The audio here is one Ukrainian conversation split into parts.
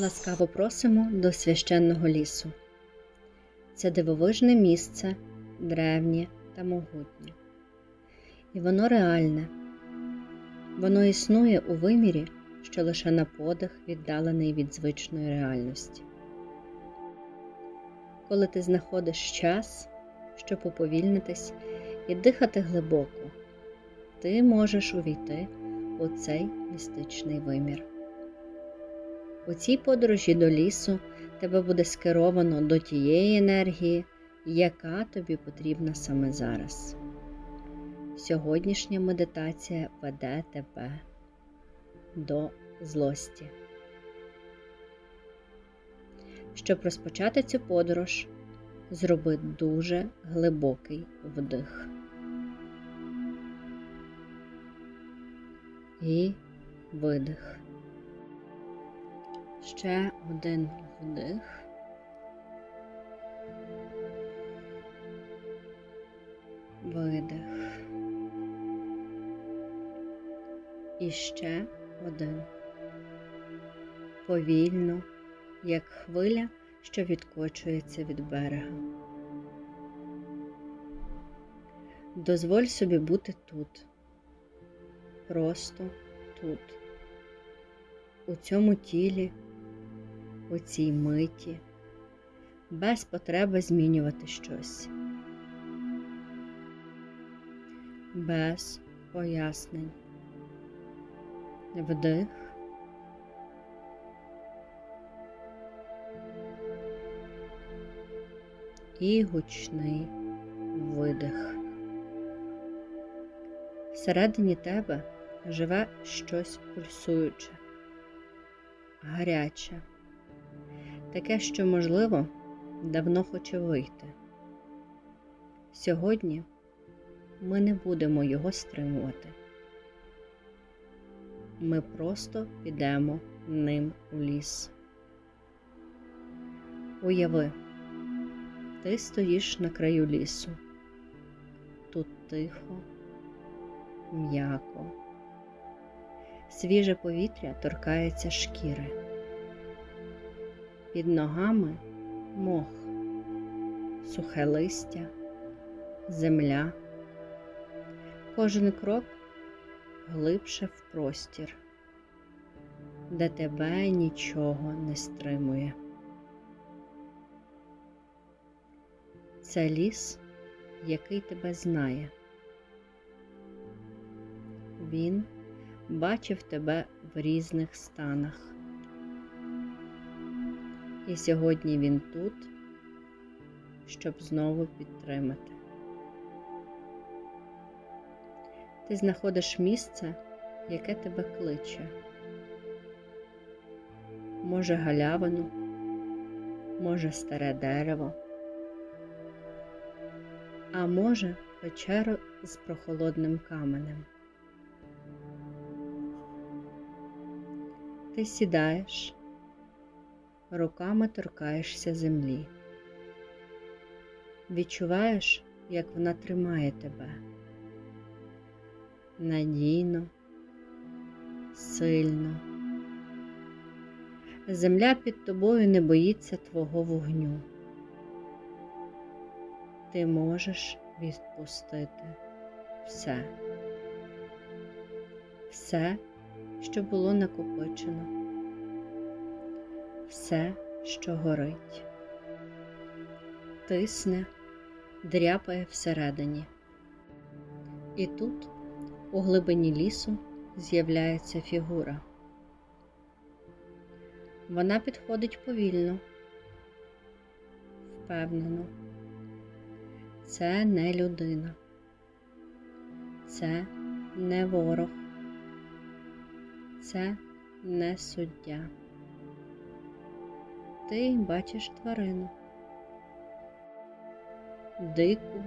Ласкаво просимо до священного лісу. Це дивовижне місце, древнє та могутнє. І воно реальне. Воно існує у вимірі, що лише на подих віддалений від звичної реальності. Коли ти знаходиш час, щоб уповільнитись і дихати глибоко, ти можеш увійти у цей містичний вимір. У цій подорожі до лісу тебе буде скеровано до тієї енергії, яка тобі потрібна саме зараз. Сьогоднішня медитація веде тебе до злості. Щоб розпочати цю подорож, зроби дуже глибокий вдих. І видих. Ще один вдих. Видих. І ще один. Повільно, як хвиля, що відкочується від берега. Дозволь собі бути тут, просто тут, у цьому тілі, у цій миті, без потреби змінювати щось, без пояснень. Вдих. І гучний видих. Всередині тебе живе щось пульсуюче, гаряче, таке, що, можливо, давно хоче вийти. Сьогодні ми не будемо його стримувати. Ми просто підемо ним у ліс. Уяви, ти стоїш на краю лісу. Тут тихо, м'яко. Свіже повітря торкається шкіри. Під ногами мох, сухе листя, земля. Кожен крок глибше в простір, де тебе нічого не стримує. Це ліс, який тебе знає. Він бачив тебе в різних станах. І сьогодні він тут, щоб знову підтримати. Ти знаходиш місце, яке тебе кличе. Може галявину, може старе дерево, а може печеру з прохолодним каменем. Ти сідаєш, руками торкаєшся землі, відчуваєш, як вона тримає тебе надійно, сильно. Земля під тобою не боїться твого вогню. Ти можеш відпустити все, все, що було накопичено, все, що горить, тисне, дряпає всередині. І тут у глибині лісу з'являється фігура. Вона підходить повільно, впевнено. Це не людина, це не ворог, це не суддя. Ти бачиш тварину, дику,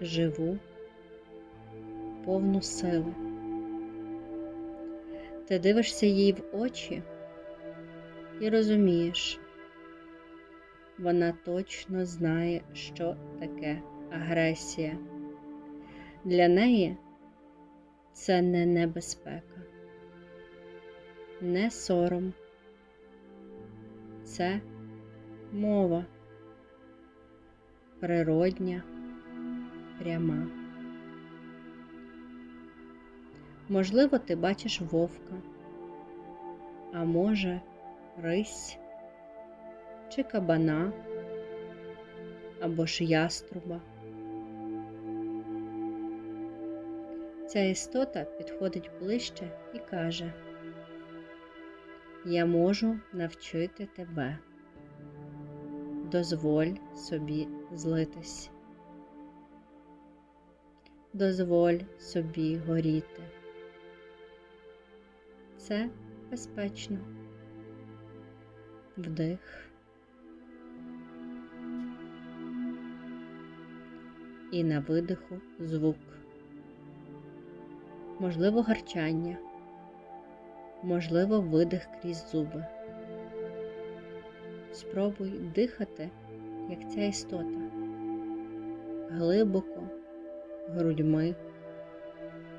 живу повну сили. Ти дивишся їй в очі і розумієш, вона точно знає, що таке агресія. Для неї це не небезпека, не сором, це мова природня, пряма. Можливо, ти бачиш вовка, а може, рись чи кабана або ж яструба. Ця істота підходить ближче і каже, Я можу навчити тебе, дозволь собі злитись, дозволь собі горіти. Це безпечно. Вдих. І на видиху звук можливо, гарчання, можливо, видих крізь зуби. Спробуй дихати, як ця істота, глибоко, грудьми,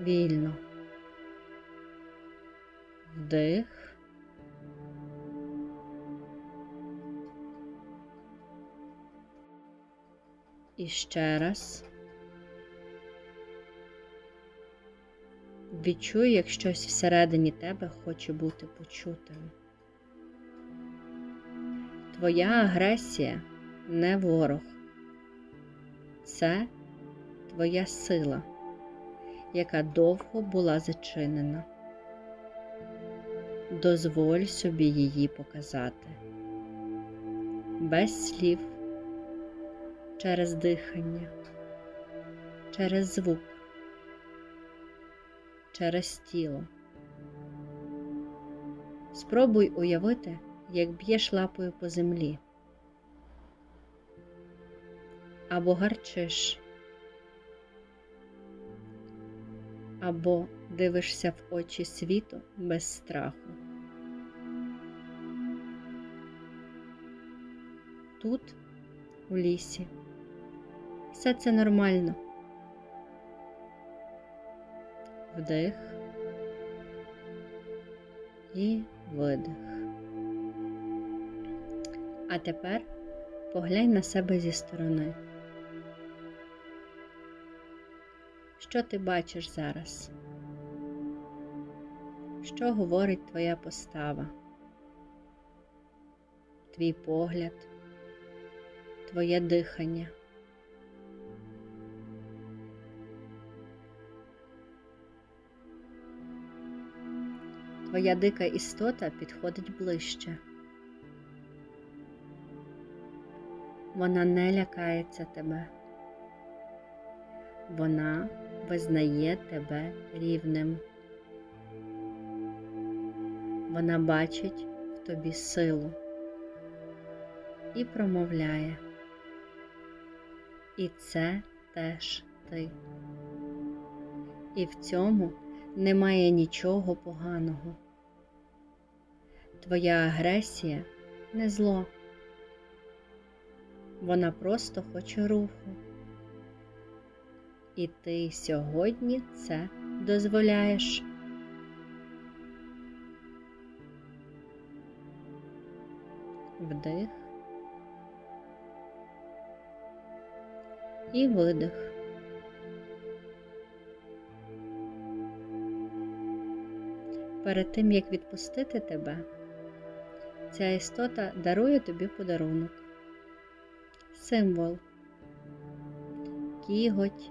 вільно. Вдих. І ще раз. Відчуй, як щось всередині тебе хоче бути почутим. Твоя агресія не ворог, це твоя сила, яка довго була зачинена. Дозволь собі її показати без слів, через дихання, через звук через тіло. Спробуй уявити, як б'єш лапою по землі або гарчиш, або дивишся в очі світу без страху. Тут, у лісі, все це нормально. Вдих і видих. А тепер поглянь на себе зі сторони. Що ти бачиш зараз? Що говорить твоя постава, твій погляд, твоє дихання? Твоя дика істота підходить ближче. Вона не лякається тебе. Вона визнає тебе рівним. Вона бачить в тобі силу і промовляє. І це теж ти. І в цьому немає нічого поганого. Твоя агресія не зло, вона просто хоче руху. І ти сьогодні це дозволяєш. Вдих і видих. Перед тим як відпустити тебе. Ця істота дарує тобі подарунок, символ, кіготь,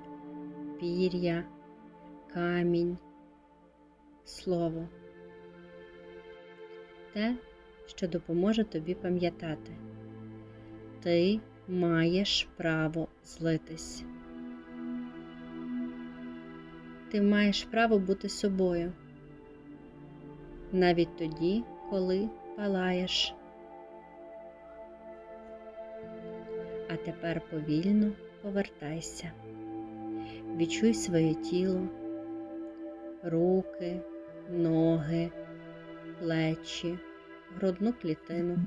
пір'я, камінь, слово, те, що допоможе тобі пам'ятати. Ти маєш право злитись. Ти маєш право бути собою. Навіть тоді, коли палаєш. А тепер повільно повертайся, відчуй своє тіло, руки, ноги, плечі, грудну клітину.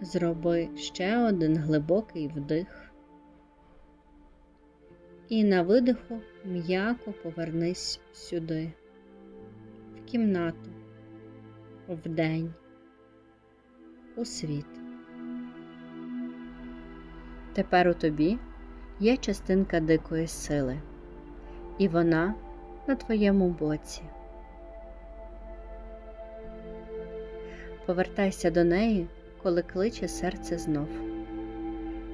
Зроби ще один глибокий вдих. І на видиху м'яко повернись сюди кімнату, вдень, у світ. Тепер у тобі є частинка дикої сили, і вона на твоєму боці. Повертайся до неї, коли кличе серце знов.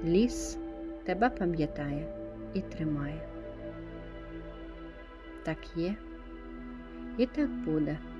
Ліс тебе пам'ятає і тримає. Так є, і так.